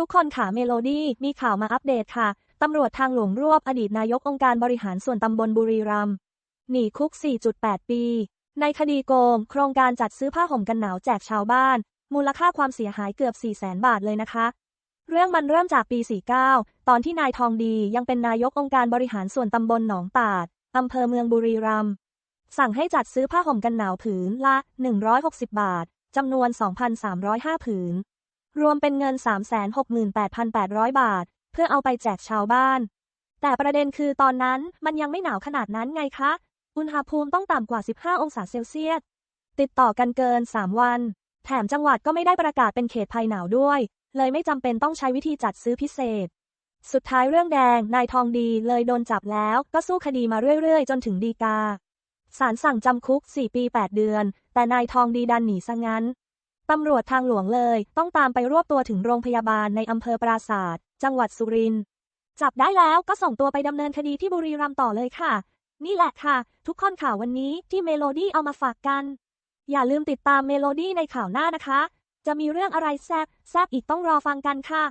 ทุกคนค่ะเมโลดี้มีข่าวมาอัปเดตค่ะ ตำรวจทางหลวงรวบอดีตนายกองค์การบริหารส่วนตำบลบุรีรัมย์หนีคุก 4.8 ปี ในคดีโกง โครงการจัดซื้อผ้าห่มกันหนาวแจกชาวบ้าน มูลค่าความเสียหายเกือบ 4 0 0แสนบาทเลยนะคะ เรื่องมันเริ่มจากปี 49 ตอนที่นายทองดียังเป็นนายกองค์การบริหารส่วนตำบลหนองตาดอำเภอเมืองบุรีรัมย์สั่งให้จัดซื้อผ้าห่มกันหนาวผืนละ 160 บาทจำนวน 2,305 ผืน รวมเป็นเงิน 368,800 บาท เพื่อเอาไปแจกชาวบ้าน แต่ประเด็นคือตอนนั้นมันยังไม่หนาวขนาดนั้นไงคะ อุณหภูมิต้องต่ำกว่า 15 องศาเซลเซียส ติดต่อกันเกิน 3 วัน แถมจังหวัดก็ไม่ได้ประกาศเป็นเขตภัยหนาวด้วย เลยไม่จำเป็นต้องใช้วิธีจัดซื้อพิเศษ สุดท้ายเรื่องแดง นายทองดีเลยโดนจับแล้วก็สู้คดีมาเรื่อยๆ จนถึงดีกาศาลสั่งจำคุก 4 ปี 8 เดือน แต่นายทองดีดันหนีซะงั้น ตำรวจทางหลวงเลย ต้องตามไปรวบตัวถึงโรงพยาบาลในอำเภอปราศาสตร์จังหวัดสุรินทร์จับได้แล้วก็ส่งตัวไปดำเนินคดีที่บุรีรัมย์ต่อเลยค่ะ นี่แหละค่ะ ทุกคนข่าววันนี้ที่เมโลดี้เอามาฝากกัน อย่าลืมติดตามเมโลดี้ในข่าวหน้านะคะ จะมีเรื่องอะไรแซบแซบอีกต้องรอฟังกันค่ะ